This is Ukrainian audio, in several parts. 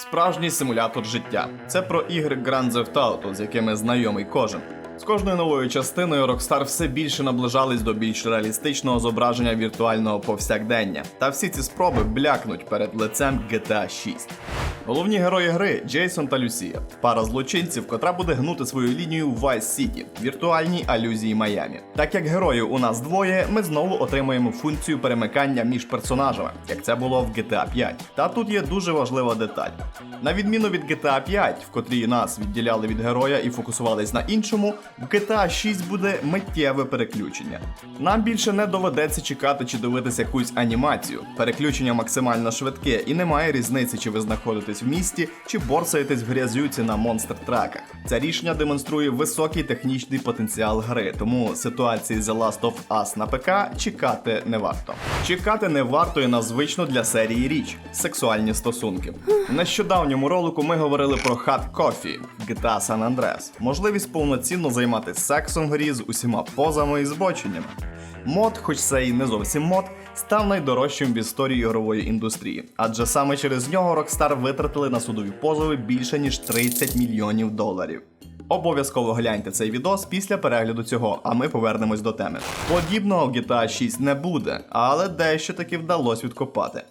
Справжній симулятор життя. Це про ігри Grand Theft Auto, з якими знайомий кожен. З кожною новою частиною Rockstar все більше наближались до більш реалістичного зображення віртуального повсякдення. Та всі ці спроби блякнуть перед лицем GTA 6. Головні герої гри Джейсон та Люсія, пара злочинців, котра буде гнути свою лінію в Vice City, віртуальній алюзії Майамі. Так як героїв у нас двоє, ми знову отримаємо функцію перемикання між персонажами, як це було в GTA 5. Та тут є дуже важлива деталь. На відміну від GTA 5, в котрій нас відділяли від героя і фокусувались на іншому, в GTA 6 буде миттєве переключення. Нам більше не доведеться чекати чи дивитися якусь анімацію. Переключення максимально швидке і немає різниці, чи ви знаходитесь в місті, чи борсаєтесь в грязюці на монстр траках. Це рішення демонструє високий технічний потенціал гри, тому ситуації The Last of Us на ПК чекати не варто. Чекати не варто і на звичну для серії річ сексуальні стосунки. Нещодавньому ролику ми говорили про Coffee в GTA San Andreas. Можливість повноцінно займатися сексом грі з усіма позами і збоченнями. Мод, хоч це і не зовсім мод, став найдорожчим в історії ігрової індустрії, адже саме через нього Rockstar витратили на судові позови більше ніж 30 мільйонів доларів. Обов'язково гляньте цей відос після перегляду цього, а ми повернемось до теми. Подібного в GTA 6 не буде, але дещо таки вдалося відкопати.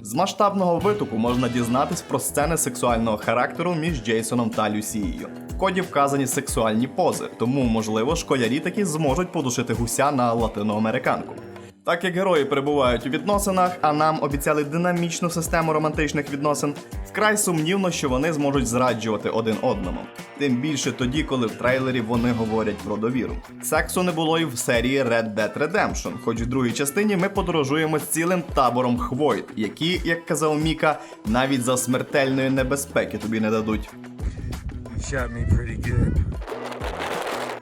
З масштабного витоку можна дізнатись про сцени сексуального характеру між Джейсоном та Люсією. В коді вказані сексуальні пози, тому, можливо, школярі таки зможуть подушити гуся на латиноамериканку. Так як герої перебувають у відносинах, а нам обіцяли динамічну систему романтичних відносин, вкрай сумнівно, що вони зможуть зраджувати один одному. Тим більше тоді, коли в трейлері вони говорять про довіру. Сексу не було і в серії Red Dead Redemption, хоч в другій частині ми подорожуємо з цілим табором хвойт, які, як казав Міка, навіть за смертельної небезпеки тобі не дадуть. Shot me pretty good.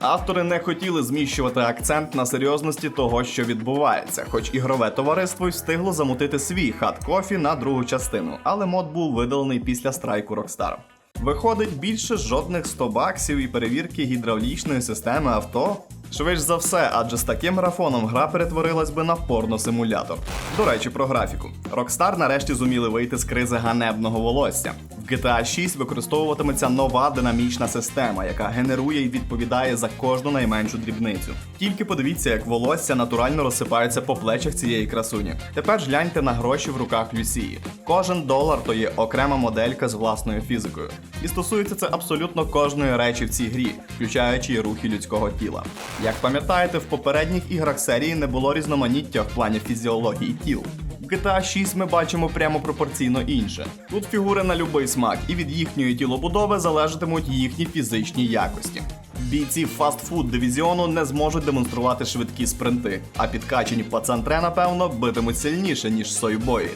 Автори не хотіли зміщувати акцент на серйозності того, що відбувається, хоч ігрове товариство й встигло замутити свій хат кофі на другу частину, але мод був видалений після страйку Rockstar. Виходить більше жодних 100 баксів і перевірки гідравлічної системи авто. Швидше за все, адже з таким графоном гра перетворилась би на порно-симулятор. До речі, про графіку. Rockstar нарешті зуміли вийти з кризи ганебного волосся. В GTA 6 використовуватиметься нова динамічна система, яка генерує і відповідає за кожну найменшу дрібницю. Тільки подивіться, як волосся натурально розсипається по плечах цієї красуні. Тепер гляньте на гроші в руках Люсії. Кожен долар то є окрема моделька з власною фізикою. І стосується це абсолютно кожної речі в цій грі, включаючи і рухи людського тіла. Як пам'ятаєте, в попередніх іграх серії не було різноманіття в плані фізіології тіл. В GTA 6 ми бачимо прямо пропорційно інше. Тут фігури на любий смак, і від їхньої тілобудови залежатимуть їхні фізичні якості. Бійці фастфуд дивізіону не зможуть демонструвати швидкі спринти, а підкачені пацантре, напевно, битимуть сильніше, ніж сойбої.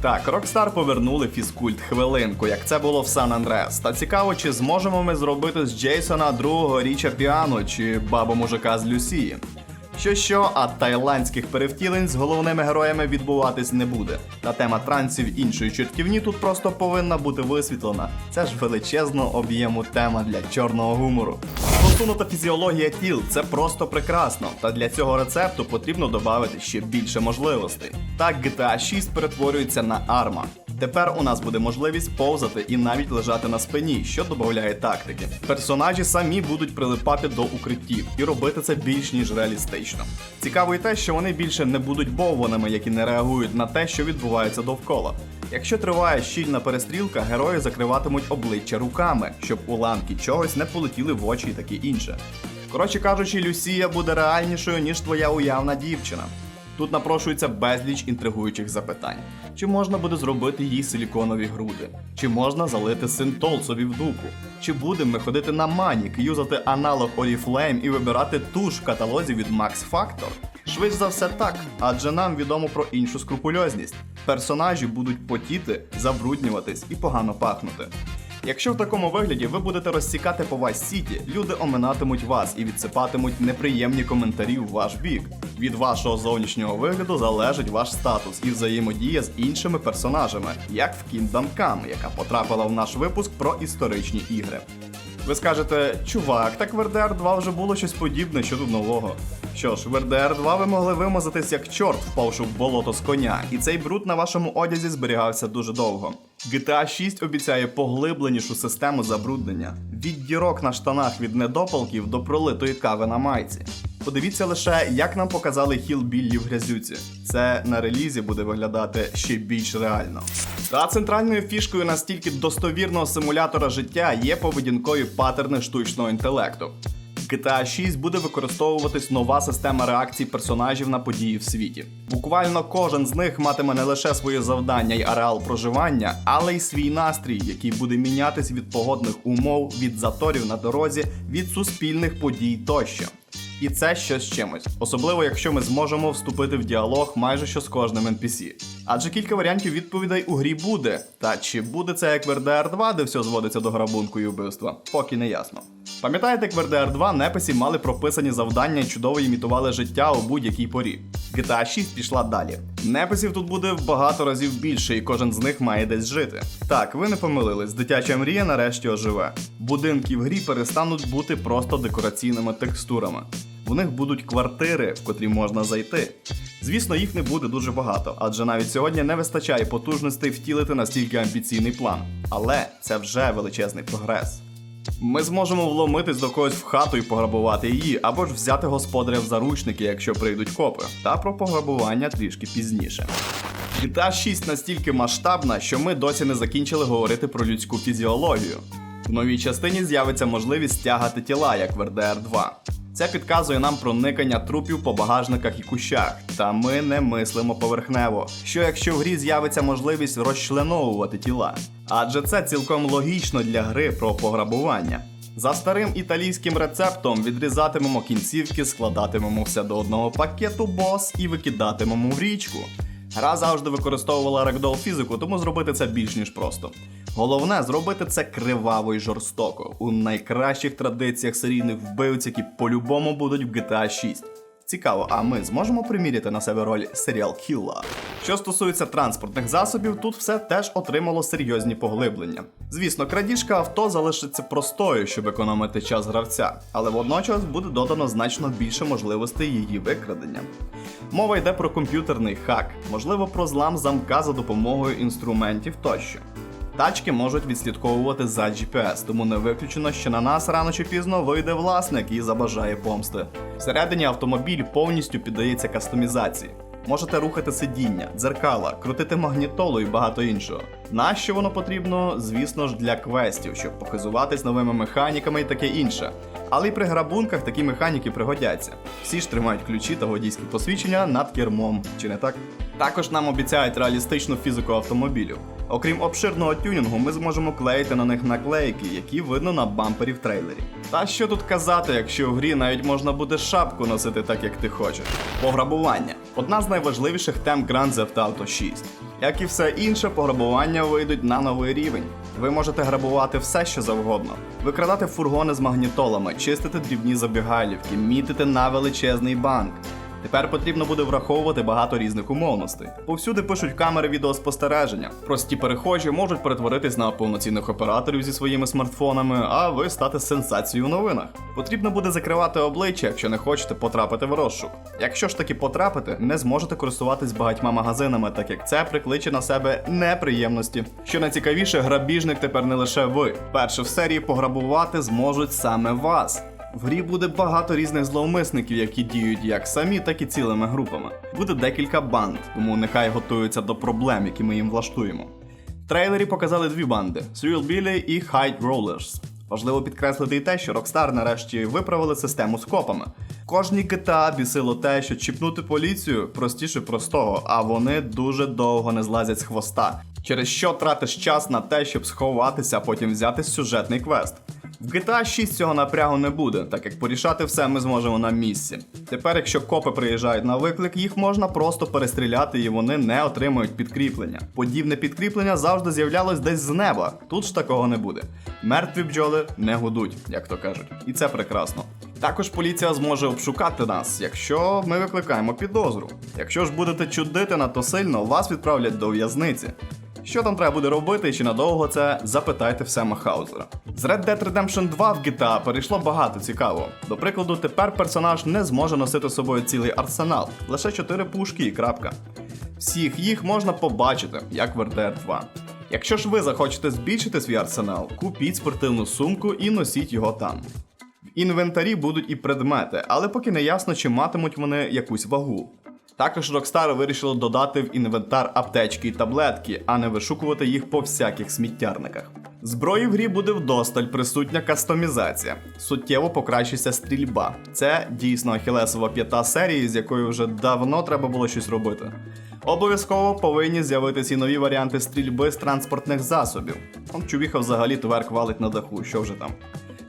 Так, Rockstar повернули фізкульт хвилинку, як це було в Сан Андреас. Та цікаво, чи зможемо ми зробити з Джейсона другого річа піано чи бабу мужика з Люсії. Що що, а тайландських перевтілень з головними героями відбуватись не буде. Та тема трансів іншої чортівні тут просто повинна бути висвітлена. Це ж величезно об'єму тема для чорного гумору. Посунута фізіологія тіл це просто прекрасно. Та для цього рецепту потрібно додати ще більше можливостей. Так GTA 6 перетворюється на арма. Тепер у нас буде можливість повзати і навіть лежати на спині, що додає тактики. Персонажі самі будуть прилипати до укриттів і робити це більш ніж реалістично. Цікаво й те, що вони більше не будуть бовваними, які не реагують на те, що відбувається довкола. Якщо триває щільна перестрілка, герої закриватимуть обличчя руками, щоб уламки чогось не полетіли в очі і таке інше. Коротше кажучи, Люсія буде реальнішою, ніж твоя уявна дівчина. Тут напрошується безліч інтригуючих запитань. Чи можна буде зробити їй силіконові груди? Чи можна залити синтол собі в дуку? Чи будемо ми ходити на манік, юзати аналог Oriflame і вибирати туш в каталозі від Max Factor? Швидше за все так, адже нам відомо про іншу скрупульозність. Персонажі будуть потіти, забруднюватись і погано пахнути. Якщо в такому вигляді ви будете розсікати по Vice Сіті, люди оминатимуть вас і відсипатимуть неприємні коментарі в ваш бік. Від вашого зовнішнього вигляду залежить ваш статус і взаємодія з іншими персонажами, як в Kingdom Come, яка потрапила в наш випуск про історичні ігри. Ви скажете, чувак, так в RDR 2 вже було щось подібне, що тут нового. Що ж, в RDR 2 ви могли вимазатись як чорт, впавши в болото з коня, і цей бруд на вашому одязі зберігався дуже довго. GTA 6 обіцяє поглибленішу систему забруднення від дірок на штанах від недопалків до пролитої кави на майці. Подивіться лише, як нам показали хіл Біллі в грязюці. Це на релізі буде виглядати ще більш реально. Та центральною фішкою настільки достовірного симулятора життя є поведінкові паттерни штучного інтелекту. В GTA 6 буде використовуватись нова система реакцій персонажів на події в світі. Буквально кожен з них матиме не лише своє завдання й ареал проживання, але й свій настрій, який буде мінятись від погодних умов, від заторів на дорозі, від суспільних подій тощо. І це щось з чимось, особливо якщо ми зможемо вступити в діалог майже що з кожним NPC. Адже кілька варіантів відповідей у грі буде. Та чи буде це як в RDR 2, де все зводиться до грабунку і вбивства, поки не ясно. Пам'ятаєте, як в RDR 2 неписі мали прописані завдання і чудово імітували життя у будь-якій порі. GTA 6 пішла далі. Неписів тут буде в багато разів більше, і кожен з них має десь жити. Так, ви не помилились, дитяча мрія нарешті оживе. Будинки в грі перестануть бути просто декораційними текстурами. В них будуть квартири, в котрі можна зайти. Звісно, їх не буде дуже багато, адже навіть сьогодні не вистачає потужностей втілити настільки амбіційний план. Але це вже величезний прогрес. Ми зможемо вломитись до когось в хату і пограбувати її, або ж взяти господаря в заручники, якщо прийдуть копи. Та про пограбування трішки пізніше. GTA 6 настільки масштабна, що ми досі не закінчили говорити про людську фізіологію. В новій частині з'явиться можливість стягати тіла, як в RDR 2. Це підказує нам проникання трупів по багажниках і кущах, та ми не мислимо поверхнево. Що якщо в грі з'явиться можливість розчленовувати тіла? Адже це цілком логічно для гри про пограбування. За старим італійським рецептом відрізатимемо кінцівки, складатимемо все до одного пакету бос і викидатимемо в річку. Гра завжди використовувала рекдол фізику, тому зробити це більш ніж просто. Головне зробити це криваво і жорстоко, у найкращих традиціях серійних вбивць, які по-любому будуть в GTA 6. Цікаво, а ми зможемо приміряти на себе роль серіал Кілла? Що стосується транспортних засобів, тут все теж отримало серйозні поглиблення. Звісно, крадіжка авто залишиться простою, щоб економити час гравця, але водночас буде додано значно більше можливостей її викрадення. Мова йде про комп'ютерний хак, можливо, про злам замка за допомогою інструментів тощо. Тачки можуть відслідковувати за GPS, тому не виключено, що на нас рано чи пізно вийде власник і забажає помсти. Всередині автомобіль повністю піддається кастомізації. Можете рухати сидіння, дзеркала, крутити магнітолу і багато іншого. Нащо воно потрібно? Звісно ж, для квестів, щоб показуватись новими механіками і таке інше. Але й при грабунках такі механіки пригодяться. Всі ж тримають ключі та водійські посвідчення над кермом, чи не так? Також нам обіцяють реалістичну фізику автомобілів. Окрім обширного тюнінгу, ми зможемо клеїти на них наклейки, які видно на бампері в трейлері. Та що тут казати, якщо в грі навіть можна буде шапку носити так, як ти хочеш. Пограбування одна з найважливіших тем Grand Theft Auto 6. Як і все інше, пограбування вийдуть на новий рівень. Ви можете грабувати все, що завгодно, викрадати фургони з магнітолами, чистити дрібні забігайлівки, мітити на величезний банк. Тепер потрібно буде враховувати багато різних умовностей. Повсюди пишуть камери відеоспостереження. Прості перехожі можуть перетворитись на повноцінних операторів зі своїми смартфонами, а ви стати сенсацією у новинах. Потрібно буде закривати обличчя, якщо не хочете потрапити в розшук. Якщо ж таки потрапите, не зможете користуватись багатьма магазинами, так як це прикличе на себе неприємності. Що найцікавіше, грабіжник тепер не лише ви. Перше в серії пограбувати зможуть саме вас. В грі буде багато різних зловмисників, які діють як самі, так і цілими групами. Буде декілька банд, тому нехай готуються до проблем, які ми їм влаштуємо. В трейлері показали дві банди: Thrill Billy і Hide Rollers. Важливо підкреслити і те, що Rockstar нарешті виправили систему з копами. Кожній GTA бісило те, що чіпнути поліцію простіше простого, а вони дуже довго не злазять з хвоста, через що тратиш час на те, щоб сховатися, а потім взяти сюжетний квест. В GTA 6 цього напрягу не буде, так як порішати все ми зможемо на місці. Тепер, якщо копи приїжджають на виклик, їх можна просто перестріляти і вони не отримують підкріплення. Подібне підкріплення завжди з'являлось десь з неба. Тут ж такого не буде. Мертві бджоли не гудуть, як то кажуть. І це прекрасно. Також поліція зможе обшукати нас, якщо ми викликаємо підозру. Якщо ж будете чудити надто сильно, вас відправлять до в'язниці. Що там треба буде робити і чи надовго це, запитайте в Сема Хаузера. З Red Dead Redemption 2 в GTA перейшло багато цікавого. До прикладу, тепер персонаж не зможе носити з собою цілий арсенал, лише 4 пушки і крапка. Всіх їх можна побачити, як в RDR 2. Якщо ж ви захочете збільшити свій арсенал, купіть спортивну сумку і носіть його там. В інвентарі будуть і предмети, але поки не ясно, чи матимуть вони якусь вагу. Також Rockstar вирішили додати в інвентар аптечки і таблетки, а не вишукувати їх по всяких сміттярниках. Зброї в грі буде вдосталь присутня кастомізація. Суттєво покращиться стрільба. Це дійсно ахілесова п'ята серії, з якою вже давно треба було щось робити. Обов'язково повинні з'явитися і нові варіанти стрільби з транспортних засобів. Он чувіха взагалі тверк валить на даху, що вже там.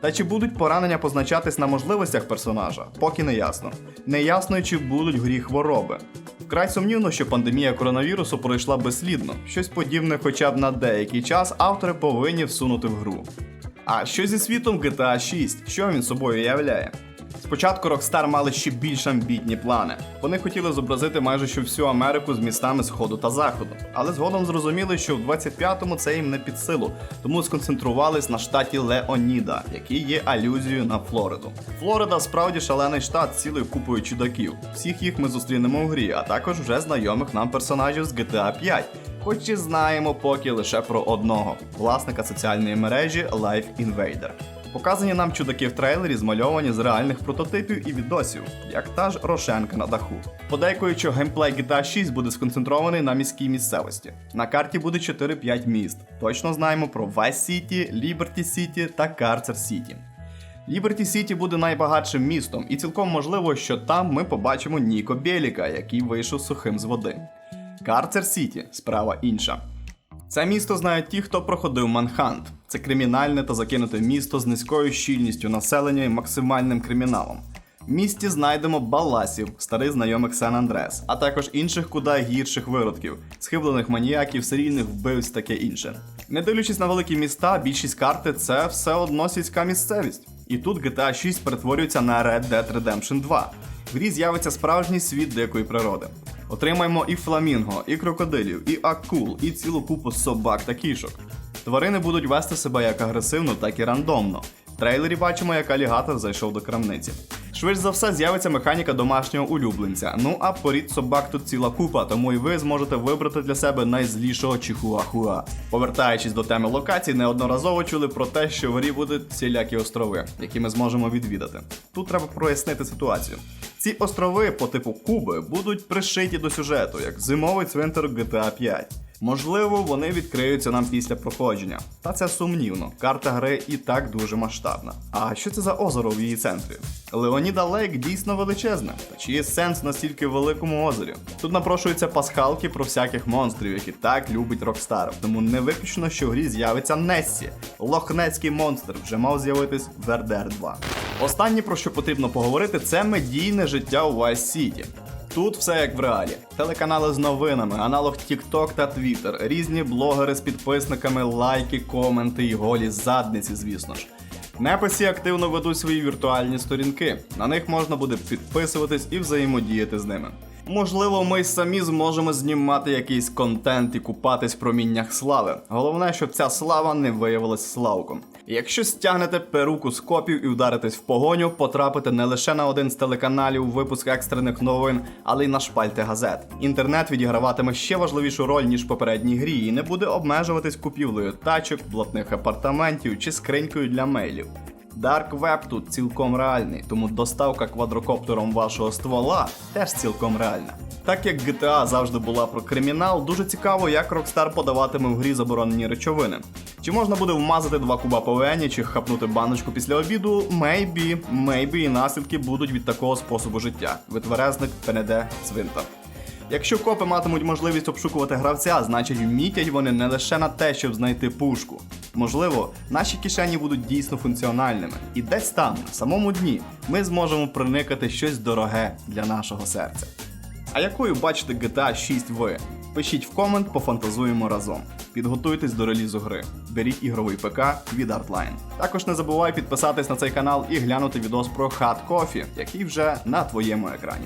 Та чи будуть поранення позначатись на можливостях персонажа, поки не ясно. Не ясно, чи будуть грі хвороби. Вкрай сумнівно, що пандемія коронавірусу пройшла безслідно. Щось подібне, хоча б на деякий час, автори повинні всунути в гру. А що зі світом GTA 6? Що він собою являє? Спочатку Rockstar мали ще більш амбітні плани. Вони хотіли зобразити майже що всю Америку з містами Сходу та Заходу, але згодом зрозуміли, що в 25-му це їм не під силу, тому сконцентрувались на штаті Леоніда, який є алюзією на Флориду. Флорида справді шалений штат з цілою купою чудаків. Всіх їх ми зустрінемо в грі, а також вже знайомих нам персонажів з GTA 5. Хоч і знаємо поки лише про одного власника соціальної мережі Life Invader. Показані нам чудаки в трейлері змальовані з реальних прототипів і відосів, як та ж Рошенка на даху. Подейкують, що геймплей GTA 6 буде сконцентрований на міській місцевості. На карті буде 4-5 міст. Точно знаємо про Vice City, Liberty City та Carcer City. Liberty City буде найбагатшим містом, і цілком можливо, що там ми побачимо Ніко Беліка, який вийшов сухим з води. Карцер Сіті справа інша. Це місто знають ті, хто проходив Манхант. Це кримінальне та закинуте місто з низькою щільністю населення і максимальним криміналом. В місті знайдемо баласів, старий знайомих Сан Андрес, а також інших куди гірших виродків, схиблених маніяків, серійних вбивць, таке інше. Не дивлячись на великі міста, більшість карти це все одно сільська місцевість. І тут GTA 6 перетворюється на Red Dead Redemption 2. В грі з'явиться справжній світ дикої природи. Отримаємо і фламінго, і крокодилів, і акул, і цілу купу собак та кішок. Тварини будуть вести себе як агресивно, так і рандомно. В трейлері бачимо, як алігатор зайшов до крамниці. Швидше за все з'явиться механіка домашнього улюбленця. Ну а порід собак тут ціла купа, тому і ви зможете вибрати для себе найзлішого чихуахуа. Повертаючись до теми локацій, неодноразово чули про те, що в грі будуть всілякі острови, які ми зможемо відвідати. Тут треба прояснити ситуацію. Ці острови по типу Куби будуть пришиті до сюжету, як зимовий цвинтар GTA 5. Можливо, вони відкриються нам після проходження. Та це сумнівно. Карта гри і так дуже масштабна. А що це за озеро в її центрі? Леоніда Лейк дійсно величезне. Та чи є сенс на стільки великому озері? Тут напрошуються пасхалки про всяких монстрів, які так любить Rockstar. Тому не виключно, що в грі з'явиться Нессі. Лохнецький монстр вже мав з'явитись в RDR 2. Останнє про що потрібно поговорити, це медійне життя у Vice City. Тут все як в реалі. Телеканали з новинами, аналог TikTok та Twitter, різні блогери з підписниками, лайки, коменти і голі задниці, звісно ж. Неписі активно ведуть свої віртуальні сторінки. На них можна буде підписуватись і взаємодіяти з ними. Можливо, ми самі зможемо знімати якийсь контент і купатись в проміннях слави. Головне, щоб ця слава не виявилась славком. Якщо стягнете перуку з копів і вдаритесь в погоню, потрапите не лише на один з телеканалів випуск екстрених новин, але й на шпальти газет. Інтернет відіграватиме ще важливішу роль ніж в попередній грі, і не буде обмежуватись купівлею тачок, блатних апартаментів чи скринькою для мейлів. Dark Web тут цілком реальний, тому доставка квадрокоптером вашого ствола теж цілком реальна. Так як GTA завжди була про кримінал, дуже цікаво, як Rockstar подаватиме в грі заборонені речовини. Чи можна буде вмазати два куба по вені, чи хапнути баночку після обіду? Maybe, maybe і наслідки будуть від такого способу життя. Витверезник ПНД Цвинтар. Якщо копи матимуть можливість обшукувати гравця, значить вмітять вони не лише на те, щоб знайти пушку. Можливо, наші кишені будуть дійсно функціональними, і десь там, на самому дні, ми зможемо проникати щось дороге для нашого серця. А якою бачите GTA 6 ви? Пишіть в комент, пофантазуємо разом. Підготуйтесь до релізу гри. Беріть ігровий ПК від Artline. Також не забувай підписатись на цей канал і глянути відос про Hot Coffee, який вже на твоєму екрані.